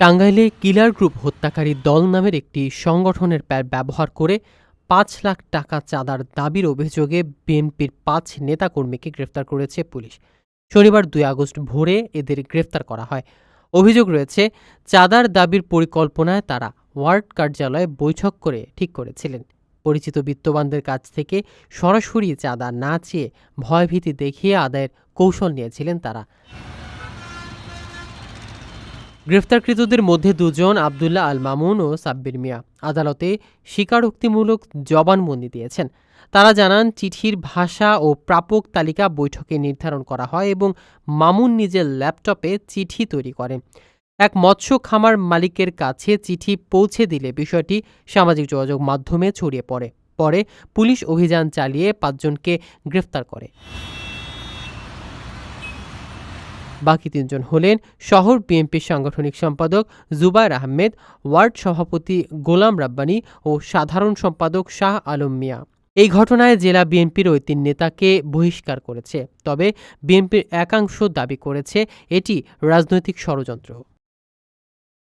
টাঙ্গাইলে কিলার গ্রুপ হত্যাকারী দল নামের একটি সংগঠনের প্যার ব্যবহার করে পাঁচ লাখ টাকা চাঁদার দাবির অভিযোগে বিএনপির পাঁচ নেতাকর্মীকে গ্রেফতার করেছে পুলিশ। শনিবার দুই আগস্ট ভোরে এদের গ্রেফতার করা হয়। অভিযোগ রয়েছে, চাঁদার দাবির পরিকল্পনায় তারা ওয়ার্ড কার্যালয়ে বৈঠক করে ঠিক করেছিলেন। পরিচিত বিত্তবানদের কাছ থেকে সরাসরি চাঁদা না চেয়ে ভয়ভীতি দেখিয়ে আদায়ের কৌশল নিয়েছিলেন তারা। গ্রেফতারকৃতদের মধ্যে দুজন আবদুল্লাহ আল মামুন ও সাব্বির মিয়া। আদালতে স্বীকারোক্তিমূলক জবানবন্দি দিয়েছেন। তারা জানান, চিঠির ভাষা ও প্রাপক তালিকা বৈঠকে নির্ধারণ করা হয় এবং মামুন নিজের ল্যাপটপে চিঠি তৈরি করেন এক মৎস্য খামার মালিকের কাছে চিঠি পৌঁছে দিলে বিষয়টি সামাজিক যোগাযোগ মাধ্যমে ছড়িয়ে পড়ে। পরে পুলিশ অভিযান চালিয়ে পাঁচজনকে গ্রেফতার করে। বাকি তিনজন হলেন শহর বিএনপির সাংগঠনিক সম্পাদক জুবায়ের আহমেদ, ওয়ার্ড সভাপতি গোলাম রাব্বানি ও সাধারণ সম্পাদক শাহ আলম মিয়া। এই ঘটনায় জেলা বিএনপির ওই তিন নেতাকে বহিষ্কার করেছে। তবে বিএনপির একাংশ দাবি করেছে, এটি রাজনৈতিক ষড়যন্ত্র।